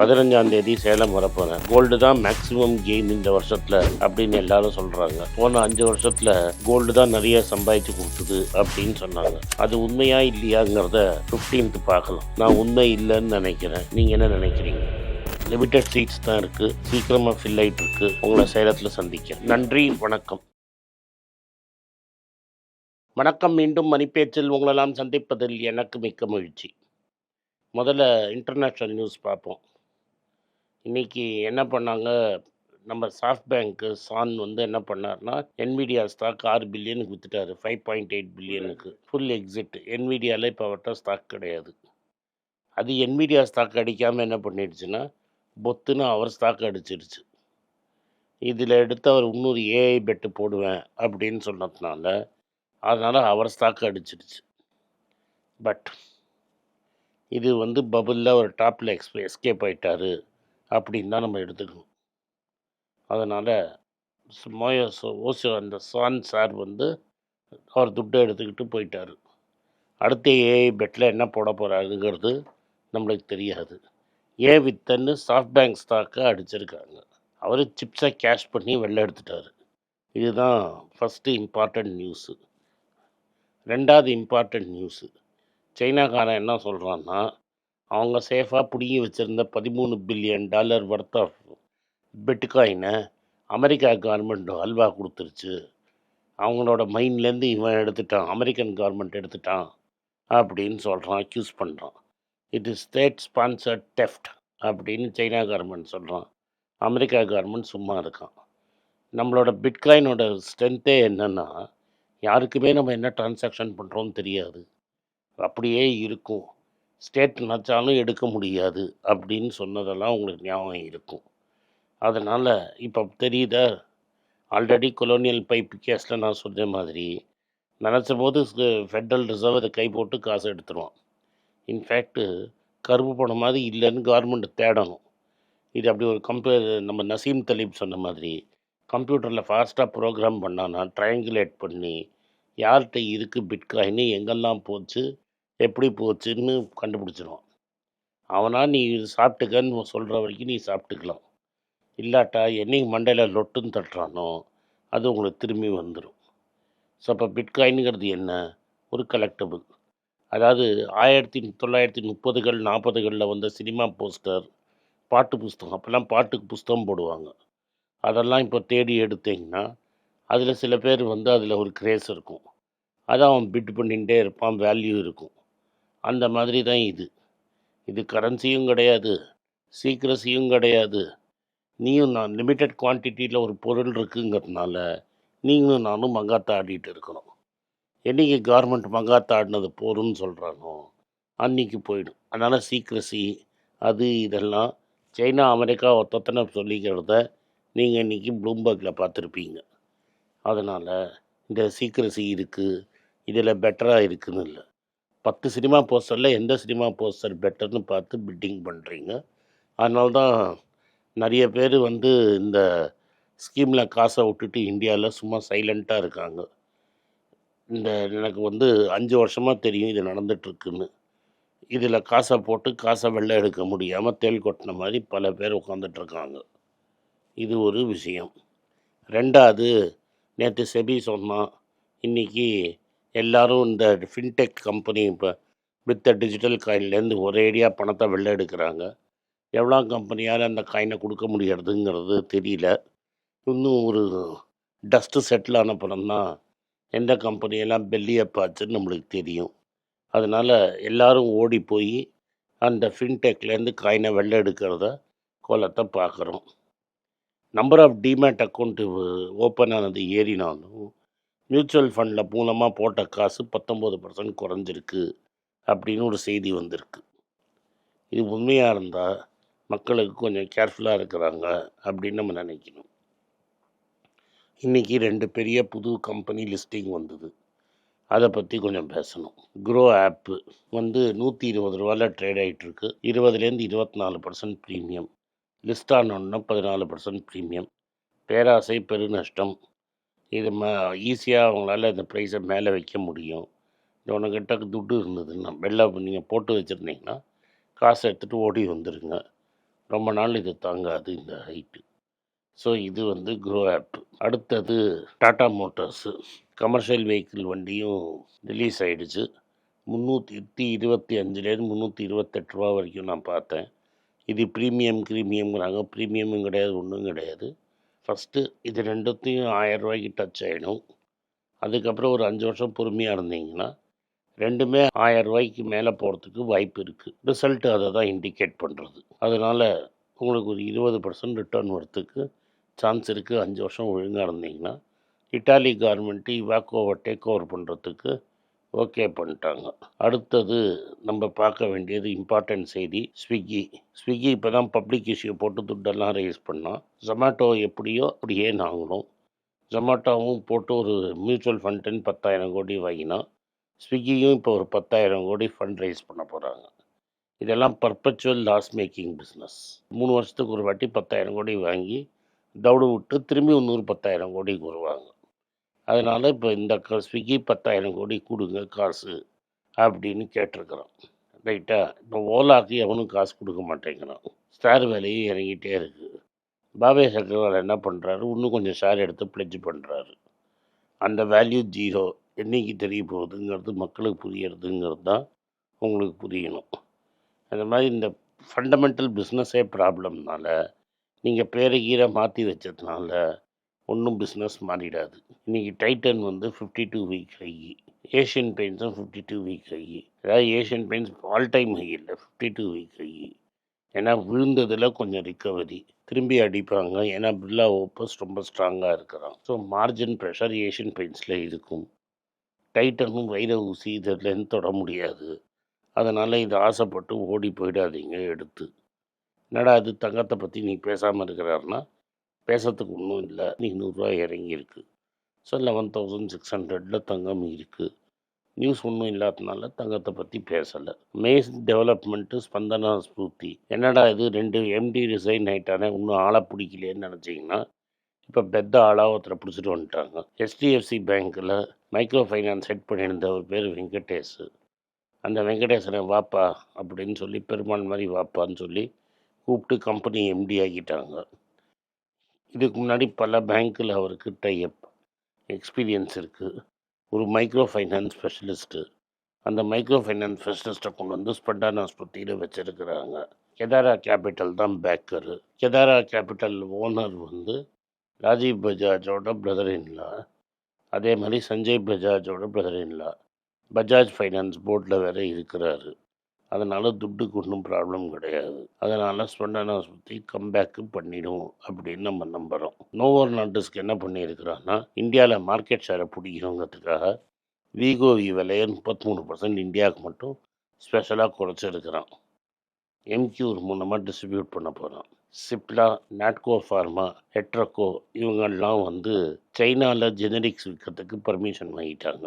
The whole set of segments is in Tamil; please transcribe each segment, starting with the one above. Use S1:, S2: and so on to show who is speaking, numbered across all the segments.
S1: பதினஞ்சாம் தேதி சேலம் வரப்போறேன். கோல்டு தான் மேக்ஸிமம் கெயின் இந்த வருஷத்துல அப்படின்னு எல்லாரும் சொல்றாங்க. போன அஞ்சு வருஷத்துல கோல்டு தான் நிறைய சம்பாதிச்சு கொடுத்தது அப்படின்னு சொன்னாங்க. அது உண்மையா இல்லையாங்கிறத 15th பார்க்கலாம். நான் உண்மை இல்லைன்னு நினைக்கிறேன். நீங்க என்ன நினைக்கிறீங்க? லிமிட்டட் சீட்ஸ் தான் இருக்கு. சீக்கிரமா ஃபில் ஆயிட்டு இருக்கு. உங்களை சேலத்துல சந்திக்கிறேன். நன்றி வணக்கம். வணக்கம் மீண்டும் மணிப்பேச்சில் உங்களெல்லாம் சந்திப்பதில் எனக்கு மிக்க மகிழ்ச்சி. முதல்ல இன்டர்நேஷ்னல் நியூஸ் பார்ப்போம். இன்றைக்கி என்ன பண்ணாங்க? நம்ம சாஃப்ட் பேங்க்கு சான் வந்து என்ன பண்ணார்னா என்விடியா ஸ்டாக் ஆறு பில்லியனுக்கு வித்துட்டாரு ஃபைவ் பாயிண்ட் எயிட் பில்லியனுக்கு. ஃபுல் எக்ஸிட் என்விடியாவில் இப்போ அவர்கிட்ட ஸ்டாக் கிடையாது. அது என்விடியா ஸ்டாக் அடிக்காமல் என்ன பண்ணிடுச்சுன்னா பொத்துன்னு அவர் ஸ்டாக் அடிச்சிடுச்சு இதில் எடுத்து அவர் இன்னொரு ஏஐ பெட்டு போடுவேன் அப்படின்னு சொன்னதுனால அதனால் அவர் ஸ்டாக் அடிச்சிடுச்சு பட் இது வந்து பபுளில் ஒரு டாப்பில் எக்ஸ்பே எஸ்கேப் ஆகிட்டாரு அப்படின்னு தான் நம்ம எடுத்துக்கணும். அதனால் மோயோ ஓசோ அந்த சான் சார் வந்து அவர் துட்டை எடுத்துக்கிட்டு போயிட்டாரு. அடுத்த ஏஐ பெட்டில் என்ன போட போகிறாருங்கிறது நம்மளுக்கு தெரியாது. ஏன் வித்தன்னு சாஃப்ட் பேங்க் ஸ்டாக்கை அடிச்சிருக்காங்க. அவர் சிப்ஸை கேஷ் பண்ணி வெளில எடுத்துட்டாரு. இதுதான் ஃபஸ்ட்டு இம்பார்ட்டண்ட் நியூஸு. ரெண்டாவது இம்பார்ட்டண்ட் நியூஸு. சைனாக்காரன் என்ன சொல்கிறான்னா அவங்க சேஃபாக பிடுங்கி வச்சுருந்த பதிமூணு பில்லியன் டாலர் ஒர்த் ஆஃப் பிட்காயினை அமெரிக்கா கவர்மெண்ட் அல்வா கொடுத்துருச்சு. அவங்களோட மைண்ட்லேருந்து இவன் எடுத்துட்டான் அமெரிக்கன் கவர்மெண்ட் எடுத்துட்டான் அப்படின்னு சொல்கிறான் அக்யூஸ் பண்ணுறான் it is state sponsored theft அப்படின்னு சைனா கவர்மெண்ட் சொல்கிறான் அமெரிக்கா கவர்மெண்ட் சும்மா இருக்கான். நம்மளோட பிட்காயினோட ஸ்ட்ரென்த்தே என்னென்னா யாருக்குமே நம்ம என்ன டிரான்சாக்ஷன் பண்ணுறோம்னு தெரியாது. அப்படியே இருக்கும். ஸ்டேட் நினச்சாலும் எடுக்க முடியாது அப்படின்னு சொன்னதெல்லாம் உங்களுக்கு ஞாபகம் இருக்கும். அதனால் இப்போ தெரியுதா? ஆல்ரெடி கொலோனியல் பைப் கேஸில் நான் சொன்ன மாதிரி நினச்ச போது ஃபெட்ரல் ரிசர்வ் அதை கை போட்டு காசு எடுத்துருவான். இன்ஃபேக்ட்டு கருப்பு பணம் மாதிரி இல்லைன்னு கவர்மெண்ட் தேடணும். இது அப்படி ஒரு கம்ப்யூ நம்ம நசீம் தலீப் சொன்ன மாதிரி கம்ப்யூட்டரில் ஃபாஸ்ட்டாக ப்ரோக்ராம் பண்ணான்னா ட்ரையாங்குலேட் பண்ணி யார்கிட்ட இருக்குது பிட்காயின்னு எங்கெல்லாம் போச்சு? எப்படி போச்சுன்னு கண்டுபிடிச்சிருவான் அவனா நீ இது சாப்பிட்டுக்கன்னு சொல்கிற வரைக்கும் நீ சாப்பிட்டுக்கலாம். இல்லாட்டா என்னைக்கு மண்டையில் லொட்டுன்னு தட்டுறானோ அது உங்களுக்கு திரும்பி வந்துடும் ஸோ அப்போ பிட்காயினுங்கிறது என்ன? ஒரு கலெக்டபிள் அதாவது ஆயிரத்தி தொள்ளாயிரத்தி முப்பதுகள் நாற்பதுகளில் வந்த சினிமா போஸ்டர் பாட்டு புஸ்தகம் அப்போல்லாம் பாட்டுக்கு புஸ்தகம் போடுவாங்க. அதெல்லாம் இப்போ தேடி எடுத்தீங்கன்னா அதில் சில பேர் வந்து அதில் ஒரு கிரேஸ் இருக்கும். அதை அவன் பிட் பண்ணிகிட்டே இருப்பான் வேல்யூ இருக்கும். அந்த மாதிரி தான் இது. இது கரன்சியும் கிடையாது சீக்ரஸியும் கிடையாது. நீயும் நான் லிமிட்டட் குவான்டிட்டியில் ஒரு பொருள் இருக்குங்கிறதுனால நீங்களும் நானும் மங்காத்தா ஆடிட்டு இருக்கிறோம் என்னைக்கு கவர்மெண்ட் மங்காத்தா ஆடினது போரும்னு சொல்கிறானோ அன்னைக்கு போயிடும். அதனால் சீக்ரஸி அது இதெல்லாம் சைனா அமெரிக்கா ஒத்தத்தனை சொல்லிக்கிறத நீங்கள் இன்றைக்கி ப்ளூம்பர்கில் பார்த்துருப்பீங்க. அதனால் இந்த சீக்ரஸி இருக்குது இதில் பெட்டராக இருக்குன்னு இல்லை. பத்து சினிமா போஸ்டரில் எந்த சினிமா போஸ்டர் பெட்டர்னு பார்த்து பிட்டிங் பண்ணுறீங்க அதனால தான் நிறைய பேர் வந்து இந்த ஸ்கீமில் காசை விட்டுட்டு இந்தியாவில் சும்மா சைலண்ட்டாக இருக்காங்க. இந்த எனக்கு வந்து அஞ்சு வருஷமாக தெரியும் இது நடந்துட்டுருக்குன்னு. இதில் காசை போட்டு காசை வெளில எடுக்க முடியாமல் தேள் கொட்டின மாதிரி பல பேர் உட்காந்துட்ருக்காங்க இது ஒரு விஷயம். ரெண்டாவது நேற்று செபி சொன்னான் இன்றைக்கி எல்லாரும் இந்த ஃபின்டெக் கம்பெனி இப்போ வித்த டிஜிட்டல் காயின்லேருந்து ஒரேடியாக பணத்தை வெளில எடுக்கிறாங்க. எவ்வளோ கம்பெனியால் அந்த காயினை கொடுக்க முடியறதுங்கிறது தெரியல. இன்னும் ஒரு டஸ்ட்டு செட்டில் ஆன அப்புறம் தான் எந்த கம்பெனியெல்லாம் பெல்லியப்பாச்சுன்னு நம்மளுக்கு தெரியும். அதனால் எல்லாரும் ஓடி போய் அந்த ஃபின்டெக்லேருந்து காயினை வெளில எடுக்கிறத கோலத்தை பார்க்குறோம் number of demat account open ஆனது ஏறினாலும் மியூச்சுவல் ஃபண்டில் மூலமாக போட்ட காசு பத்தொம்போது பர்சன்ட் குறைஞ்சிருக்கு அப்படின்னு ஒரு செய்தி வந்திருக்கு. இது உண்மையாக இருந்தால் மக்களுக்கு கொஞ்சம் கேர்ஃபுல்லாக இருக்கிறாங்க அப்படின்னு நம்ம நினைக்கணும். இன்றைக்கி ரெண்டு பெரிய புது கம்பெனி லிஸ்டிங் வந்தது. அதை பற்றி கொஞ்சம் பேசணும். க்ரோ ஆப்பு வந்து நூற்றி இருபது ரூபாயில் ட்ரேட் ஆகிட்டுருக்கு இருபதுலேருந்து இருபத்தி நாலு பர்சன்ட் ப்ரீமியம். லிஸ்ட் ஆனோன்னா பதினாலு பர்சன்ட் ப்ரீமியம். பேராசை பெருநஷ்டம். இது ம ஈஸியாக அவங்களால இந்த ப்ரைஸை மேலே வைக்க முடியும். உனக்கிட்ட துட்டு இருந்ததுன்னா வெளில நீங்கள் போட்டு வச்சுருந்தீங்கன்னா காசை எடுத்துகிட்டு ஓடி வந்துடுங்க ரொம்ப நாள் இது தாங்காது இந்த ஹைட்டு ஸோ இது வந்து க்ரோ ஆப் அடுத்தது டாட்டா மோட்டார்ஸு கமர்ஷியல் வெஹிக்கிள் வண்டியும் ரிலீஸ் ஆகிடுச்சு முந்நூற்றி இருபத்தி அஞ்சுலேருந்து முந்நூற்றி இருபத்தெட்டு ரூபா வரைக்கும் நான் பார்த்தேன். இது ப்ரீமியம் க்ரீமியம்ங்கிறாங்க ப்ரீமியமும் கிடையாது ஒன்றும் கிடையாது. ஃபஸ்ட்டு இது ரெண்டுத்தையும் ஆயிரம் ரூபாய்க்கு டச் ஆகிடும் அதுக்கப்புறம் ஒரு அஞ்சு வருஷம் பொறுமையாக இருந்தீங்கன்னா ரெண்டுமே ஆயிரம் ரூபாய்க்கு மேலே போகிறதுக்கு வாய்ப்பு இருக்குது ரிசல்ட்டு அதை தான் இண்டிகேட் பண்ணுறது அதனால் உங்களுக்கு ஒரு இருபது பர்சன்ட் ரிட்டர்ன் வரத்துக்கு சான்ஸ் இருக்குது அஞ்சு வருஷம் ஒழுங்காக இருந்தீங்கன்னா இட்டாலி கார்மெண்ட்டு இவாக்கோவை டேக் ஓவர் பண்ணுறதுக்கு ஓகே பண்ணிட்டாங்க. அடுத்தது நம்ம பார்க்க வேண்டியது இம்பார்ட்டன்ட் செய்தி ஸ்விக்கி. ஸ்விக்கி இப்போ தான் பப்ளிக் இஷ்யூ போட்டு துட்டெல்லாம் ரைஸ் பண்ணோம் ஜொமேட்டோ எப்படியோ அப்படியே நாங்களும் ஜொமேட்டோவும் போட்டு ஒரு மியூச்சுவல் ஃபண்டுன்னு பத்தாயிரம் கோடி வாங்கினோம் ஸ்விக்கியும் இப்போ ஒரு பத்தாயிரம் கோடி ஃபண்ட் ரைஸ் பண்ண போகிறாங்க இதெல்லாம் பர்பச்சுவல் லாஸ் மேக்கிங் பிஸ்னஸ் மூணு வருஷத்துக்கு ஒரு வாட்டி பத்தாயிரம் கோடி வாங்கி தவிடு விட்டு திரும்பி இன்னொரு பத்தாயிரம் கோடிக்கு வருவாங்க. அதனால் இப்போ இந்த ஸ்விக்கி பத்தாயிரம் கோடி கொடுங்க காசு அப்படின்னு கேட்டிருக்கிறோம் ரைட்டா இப்போ ஓலாக்கு எவனும் காசு கொடுக்க மாட்டேங்கிறான். ஸ்டார் வேலையும் இறங்கிட்டே இருக்குது பாபே சக்கரவால் என்ன பண்ணுறாரு இன்னும் கொஞ்சம் ஷேர் எடுத்து பிளட்ஜ் பண்ணுறாரு அந்த வேல்யூ ஜீரோ என்னைக்கு தெரிய போகுதுங்கிறது மக்களுக்கு புரியறதுங்கிறது தான் உங்களுக்கு புரியணும். அந்த மாதிரி இந்த ஃபண்டமெண்டல் பிஸ்னஸே ப்ராப்ளம்னால நீங்கள் பேரை கீரை மாற்றி வச்சதுனால ஒன்றும் பிஸ்னஸ் மாறிடாது. இன்றைக்கி டைட்டன் வந்து fifty two week high Asian பெயிண்ட்ஸும் fifty two week high அதாவது Asian paints all time high இல்லை ஃபிஃப்டி டூ வீக் ஹை ஏன்னா விழுந்ததில் கொஞ்சம் ரிக்கவரி திரும்பி அடிப்பாங்க. ஏன்னா பில்லா ஓப்பஸ் ரொம்ப ஸ்ட்ராங்காக இருக்கிறான். ஸோ மார்ஜின் ப்ரெஷர் ஏஷியன் பெயிண்ட்ஸில் இருக்கும். டைட்டனும் வைர ஊசி இதில் தொட முடியாது. அதனால் இது ஆசைப்பட்டு ஓடி போயிடாதீங்க எடுத்து. என்னடா அது தங்கத்தை பற்றி நீ பேசாமல் இருக்கிறாருன்னா பேசுறதுக்கு ஒன்றும் இல்லை. இன்றைக்கி நூறுரூவா இறங்கியிருக்கு. ஸோ லெவன் தௌசண்ட் சிக்ஸ் ஹண்ட்ரடில் தங்கம் இருக்குது நியூஸ் ஒன்றும் இல்லாதனால தங்கத்தை பற்றி பேசலை. மேஸ் டெவலப்மெண்ட்டு ஸ்பந்தனா ஸ்பூர்த்தி. என்னடா இது? ரெண்டு எம்டி ரிசைன் ஆகிட்டானே இன்னும் ஆளை பிடிக்கலையேன்னு நினச்சிங்கன்னா இப்போ பெத்த ஆளாக ஒருத்தரை பிடிச்சிட்டு வந்துட்டாங்க. ஹெச்டிஎஃப்சி பேங்க்கில் மைக்ரோ ஃபைனான்ஸ் செட் பண்ணியிருந்த ஒரு பேர் வெங்கடேஷ். அந்த வெங்கடேசனை வாப்பா அப்படின்னு சொல்லி பெருமாள் மாதிரி வாப்பான்னு சொல்லி கூப்பிட்டு கம்பெனி எம்டி ஆக்கிட்டாங்க. இதுக்கு முன்னாடி பல பேங்க்கில் அவருக்கு டைப் எக்ஸ்பீரியன்ஸ் இருக்குது ஒரு மைக்ரோ ஃபைனான்ஸ் ஸ்பெஷலிஸ்ட்டு அந்த மைக்ரோ ஃபைனான்ஸ் ஸ்பெஷலிஸ்ட்டை கொண்டு வந்து ஸ்பண்டான் ஆஸ்பத்திரியில் வச்சுருக்கிறாங்க. கெதாரா கேபிட்டல் தான் பேக்கரு கெதாரா கேபிட்டல் ஓனர் வந்து ராஜீவ் பஜாஜோட பிரதர் இன்லா அதே மாதிரி Sanjay பஜாஜோட brother in law Bajaj finance போர்டில் வேறு இருக்கிறாரு. அதனால் துட்டுக்கு ஒன்றும் ப்ராப்ளம் கிடையாது. அதனால் ஸ்பெண்டானா ஆஸ்பத்திரி கம்பேக்கு பண்ணிடும் அப்படின்னு நம்ம நம்புகிறோம் நோவர் நாட்டுஸ்க்கு என்ன பண்ணியிருக்கிறான்னா இந்தியாவில் மார்க்கெட் ஷேரை பிடிக்கணுங்கிறதுக்காக விகோவி விலையை முப்பத்தி மூணு பர்சன்ட் இந்தியாவுக்கு மட்டும் ஸ்பெஷலாக குறைச்சிருக்கிறான். எம்கியூர் மூலமாக டிஸ்ட்ரிபியூட் பண்ண போகிறான் சிப்லா நாட்கோ ஃபார்மா ஹெட்ரக்கோ இவங்கெல்லாம் வந்து சைனாவில் ஜெனரிக்ஸ் விற்கிறதுக்கு பர்மிஷன் வாங்கிட்டாங்க.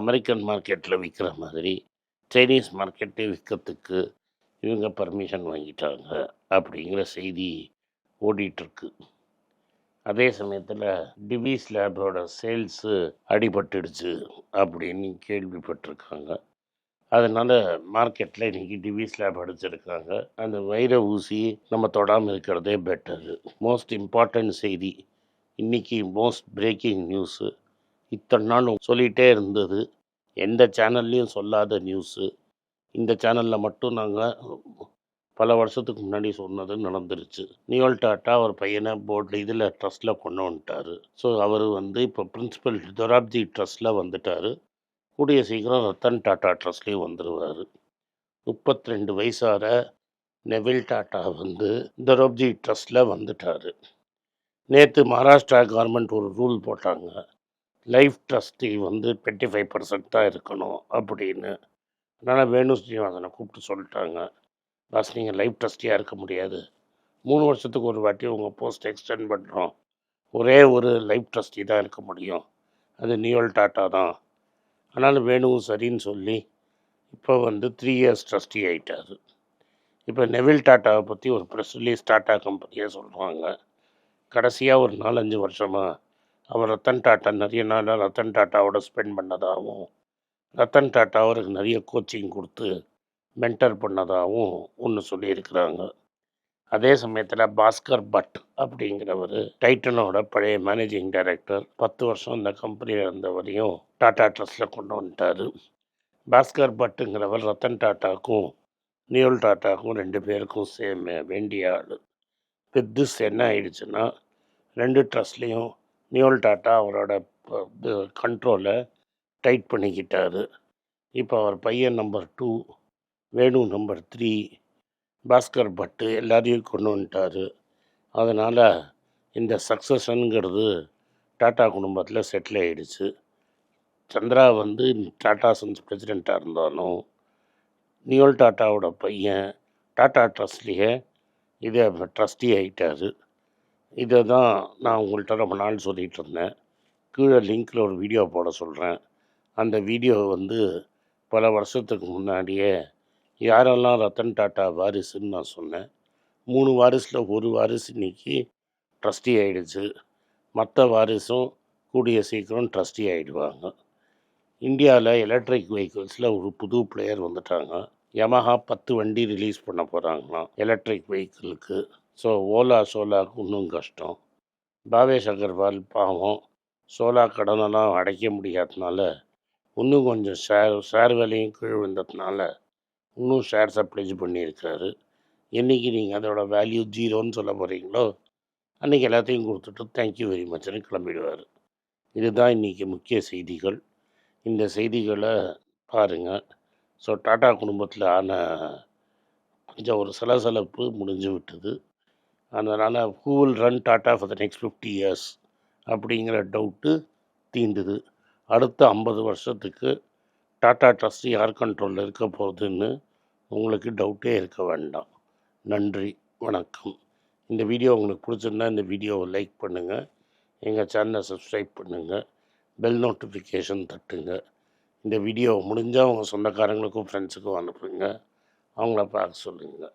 S1: அமெரிக்கன் மார்க்கெட்டில் விற்கிற மாதிரி சைனீஸ் மார்க்கெட்டே விற்கிறதுக்கு இவங்க பர்மிஷன் வாங்கிட்டாங்க அப்படிங்கிற செய்தி ஓடிட்டுருக்கு. அதே சமயத்தில் டிவிஸ் லேபோட சேல்ஸு அடிபட்டுடுச்சு அப்படின்னு கேள்விப்பட்டிருக்காங்க. அதனால் மார்க்கெட்டில் இன்றைக்கி டிவிஸ் லேப் அடிச்சிருக்காங்க. அந்த வைர ஊசி நம்ம தொடாமல் இருக்கிறதே பெட்டரு மோஸ்ட் இம்பார்ட்டன்ட் செய்தி. இன்றைக்கி மோஸ்ட் பிரேக்கிங் நியூஸு இத்தனை நாள் சொல்லிகிட்டே இருந்தது. எந்த சேனல்லையும் சொல்லாத நியூஸு இந்த சேனலில் மட்டும் நாங்கள் பல வருஷத்துக்கு முன்னாடி சொன்னது நடந்துருச்சு. நியோல் டாட்டா அவர் பையனை போர்டில் இதில் ட்ரஸ்ட்டில் கொண்டு வந்துட்டார். ஸோ அவர் வந்து இப்போ பிரின்சிபல் தொராப்ஜி ட்ரஸ்ட்டில் வந்துட்டார். கூடிய சீக்கிரம் ரத்தன் டாட்டா ட்ரஸ்ட்லேயும் வந்துடுவார் முப்பத்தி ரெண்டு வயசார நெவில் டாட்டா வந்து தொராப்ஜி ட்ரஸ்ட்டில் வந்துட்டார். நேற்று மகாராஷ்டிரா கவர்மெண்ட் ஒரு ரூல் போட்டாங்க. லைஃப் ட்ரஸ்டி வந்து டுவெண்ட்டி ஃபைவ் பர்சன்ட் தான் இருக்கணும் அப்படின்னு. அதனால் வேணு ஸ்ரீனிவாசனை கூப்பிட்டு சொல்லிட்டாங்க. பாஸ் நீங்கள் லைஃப் ட்ரஸ்டியாக இருக்க முடியாது. மூணு வருஷத்துக்கு ஒரு வாட்டி உங்கள் போஸ்ட் எக்ஸ்டெண்ட் பண்ணுறோம் ஒரே ஒரு லைஃப் ட்ரஸ்டி தான் இருக்க முடியும். அது நியோல் டாட்டா தான். அதனால் வேணுவும் சரின்னு சொல்லி இப்போ வந்து த்ரீ இயர்ஸ் ட்ரஸ்டி ஆகிட்டார் இப்போ நெவில் டாட்டாவை பற்றி ஒரு ப்ரெஸ் ரிலீஸ் டாட்டா கம்பெனியாக சொல்கிறாங்க கடைசியாக ஒரு நாலஞ்சு வருஷமாக அவர் ரத்தன் டாட்டா நிறைய நாளாக ரத்தன் டாட்டாவோட ஸ்பெண்ட் பண்ணதாகவும் ரத்தன் டாட்டா அவருக்கு நிறைய கோச்சிங் கொடுத்து மென்டர் பண்ணதாகவும் ஒன்று சொல்லியிருக்கிறாங்க. அதே சமயத்தில் பாஸ்கர் பட் அப்படிங்கிறவர் டைட்டனோட பழைய மேனேஜிங் டைரக்டர் பத்து வருஷம் இந்த கம்பெனியில் இருந்தவரையும் டாட்டா ட்ரஸ்ட்டில் கொண்டு வந்துட்டார். பாஸ்கர் பட்டுங்கிறவர் ரத்தன் டாட்டாக்கும் நியூல் டாட்டாக்கும் ரெண்டு பேருக்கும் சேம் வேண்டிய ஆள். வித் என்ன ஆயிடுச்சுன்னா ரெண்டு ட்ரஸ்ட்லேயும் நியோல் டாட்டா அவரோட கண்ட்ரோலை டைட் பண்ணிக்கிட்டார். இப்போ அவர் பையன் number two Venu number three Bhaskar Bhatt எல்லாரையும் கொண்டு வந்துட்டார். அதனால் இந்த சக்ஸஷனுங்கிறது டாட்டா குடும்பத்தில் செட்டில் ஆகிடுச்சு சந்திரா வந்து டாட்டா சன்ஸ் பிரசிடெண்ட்டாக இருந்தாலும் நியோல் டாட்டாவோட பையன் டாட்டா ட்ரஸ்ட்லேயே இதை ட்ரஸ்டி ஆகிட்டார் இதை தான் நான் உங்கள்கிட்ட ரொம்ப நாள் சொல்லிகிட்டு இருந்தேன் கீழே லிங்க்கில் ஒரு வீடியோ போட சொல்கிறேன் அந்த வீடியோ வந்து பல வருஷத்துக்கு முன்னாடியே யாரெல்லாம் ரத்தன் டாட்டா வாரிசுன்னு நான் சொன்னேன். மூணு வாரிசில் ஒரு வாரிசு இன்றைக்கி ட்ரஸ்டி ஆகிடுச்சு மற்ற வாரிசும் கூடிய சீக்கிரம் ட்ரஸ்டி ஆகிடுவாங்க இந்தியாவில் எலக்ட்ரிக் வெஹிக்கிள்ஸில் ஒரு புது பிளேயர் வந்துட்டாங்க. யமஹா பத்து வண்டி ரிலீஸ் பண்ண போகிறாங்களாம் எலக்ட்ரிக் வெஹிக்கிளுக்கு. ஸோ ஓலா சோலாவுக்கு இன்னும் கஷ்டம். பாவேஷ் அகர்வால் பாவம். சோலா கடனெல்லாம் அடைக்க முடியாததுனால இன்னும் கொஞ்சம் ஷேர் ஷேர் விலையும் கீழ் விழுந்ததுனால இன்னும் ஷேர்ஸை சப்ளைஸ் பண்ணியிருக்காரு என்றைக்கு நீங்கள் அதோட வேல்யூ ஜீரோன்னு சொல்ல போகிறீங்களோ அன்றைக்கி எல்லாத்தையும் கொடுத்துட்டு தேங்க்யூ வெரி மச்னு கிளம்பிடுவார். இதுதான் இன்றைக்கி முக்கிய செய்திகள். இந்த செய்திகளை பாருங்கள் ஸோ டாடா குடும்பத்தில் ஆன கொஞ்சம் ஒரு சலசலப்பு முடிஞ்சு விட்டது. அதனால் who will run Tata for the next fifty years அப்படிங்கிற டவுட்டு தீண்டுது அடுத்த ஐம்பது வருஷத்துக்கு டாடா ட்ரஸ்ட் யார் கண்ட்ரோலில் இருக்க போகுதுன்னு உங்களுக்கு டவுட்டே இருக்க வேண்டாம். நன்றி வணக்கம். இந்த வீடியோ உங்களுக்கு பிடிச்சிருந்தா இந்த வீடியோவை லைக் பண்ணுங்கள் எங்கள் சேனலை சப்ஸ்கிரைப் பண்ணுங்கள் பெல் நோட்டிஃபிகேஷன் தட்டுங்க. இந்த வீடியோ முடிஞ்சால் உங்கள் சொந்தக்காரங்களுக்கும் ஃப்ரெண்ட்ஸுக்கும் அனுப்புங்க. அவங்கள பார்க்க சொல்லுங்கள்